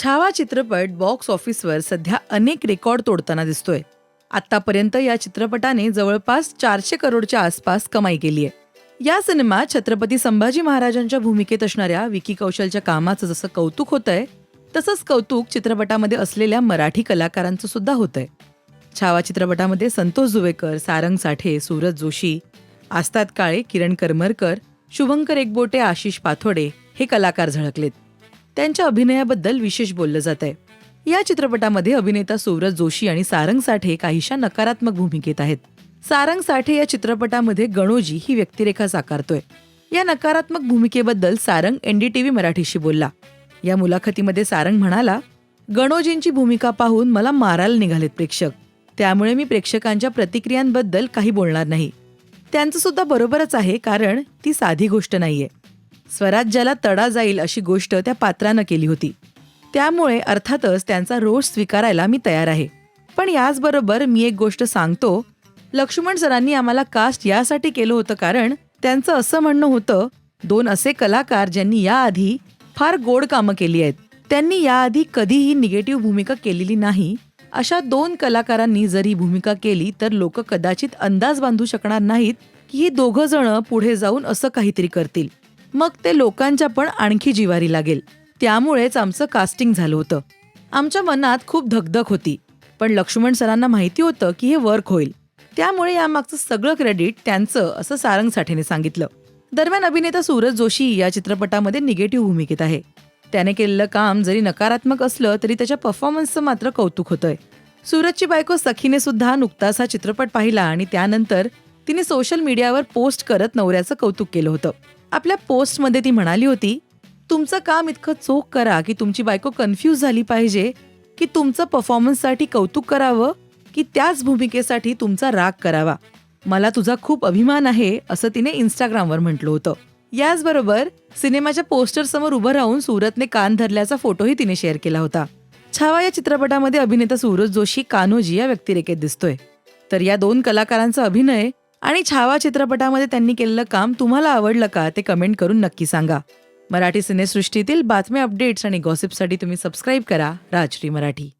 छावा चित्रपट बॉक्स ऑफिसवर सध्या अनेक रेकॉर्ड तोडताना दिसतोय. आतापर्यंत या चित्रपटाने जवळपास चारशे करोडच्या आसपास कमाई केली आहे. या सिनेमात छत्रपती संभाजी महाराजांच्या भूमिकेत असणाऱ्या विकी कौशलच्या कामाचं जसं कौतुक होतंय तसंच कौतुक चित्रपटामध्ये असलेल्या मराठी कलाकारांचं सुद्धा होतंय. छावा चित्रपटामध्ये संतोष जुवेकर सारंग साठे सूरज जोशी आस्ताद काळे किरण करमरकर शुभंकर एकबोटे आशिष पाथोडे हे कलाकार झळकलेत. त्यांच्या अभिनयाबद्दल विशेष बोललं जात आहे या चित्रपटामध्ये अभिनेता सूरज जोशी आणि सारंग साठे काहीशा नकारात्मक भूमिकेत आहेत. सारंग साठे या चित्रपटामध्ये गणोजी ही व्यक्तिरेखा साकारतोय. या नकारात्मक भूमिकेबद्दल सारंग एनडीटीव्ही मराठीशी बोलला. या मुलाखतीमध्ये सारंग म्हणाला गणोजींची भूमिका पाहून मला मारायला निघालेत प्रेक्षक. त्यामुळे मी प्रेक्षकांच्या प्रतिक्रियांबद्दल काही बोलणार नाही. त्यांचं सुद्धा बरोबरच आहे कारण ती साधी गोष्ट नाहीये. स्वराज्याला तडा जाईल अशी गोष्ट त्या पात्रानं केली होती. त्यामुळे अर्थातच त्यांचा रोष स्वीकारायला मी तयार आहे. पण याचबरोबर मी एक गोष्ट सांगतो. लक्ष्मण सरांनी आम्हाला कास्ट यासाठी केलं होतं कारण त्यांचं असं म्हणणं होतं दोन असे कलाकार ज्यांनी याआधी फार गोड कामं केली आहेत. त्यांनी याआधी कधीही निगेटिव्ह भूमिका केलेली नाही. अशा दोन कलाकारांनी जर ही भूमिका केली तर लोक कदाचित अंदाज बांधू शकणार नाहीत की ही दोघं जण पुढे जाऊन असं काहीतरी करतील. मग ते लोकांच्या पण आणखी जिवारी लागेल. त्यामुळेच आमचं कास्टिंग झालं होतं. आमच्या मनात खूप धकधक होती. पण लक्ष्मण सरांना माहिती होतं की हे वर्क होईल. त्यामुळे यामागचं सगळं क्रेडिट त्यांचं असं सारंग साठेने सांगितलं. दरम्यान अभिनेता सूरज जोशी या चित्रपटामध्ये निगेटिव्ह भूमिकेत आहे. त्याने केलेलं काम जरी नकारात्मक असलं तरी त्याच्या परफॉर्मन्सचं मात्र कौतुक होतंय. सूरजची बायको सखीने सुद्धा नुकताच हा चित्रपट पाहिला आणि त्यानंतर तिने सोशल मीडियावर पोस्ट करत नवऱ्याचं कौतुक केलं होतं. आपल्या पोस्टमध्ये ती म्हणाली होती तुमचं काम इतकं चोख करा की तुमची बायको कन्फ्यूज झाली पाहिजे की तुमचं परफॉर्मन्ससाठी कौतुक करावं की त्याच भूमिकेसाठी तुमचा राग करावा. मला तुझा खूप अभिमान आहे असं तिने इंस्टाग्रामवर म्हटलं होतं. याचबरोबर सिनेमाच्या पोस्टरसमोर उभं राहून सूरतने कान धरल्याचा फोटोही तिने शेअर केला होता. छावा या चित्रपटामध्ये अभिनेता सूरज जोशी कान्होजी या व्यक्तिरेखेत दिसतोय. तर या दोन कलाकारांचा अभिनय आणि छावा चित्रपटामध्ये त्यांनी केलेलं काम तुम्हाला आवडलं का ते कमेंट करून नक्की सांगा. मराठी सिनेसृष्टीतील बातम्या अपडेट्स आणि गॉसिपसाठी तुम्ही सबस्क्राईब करा राजश्री मराठी.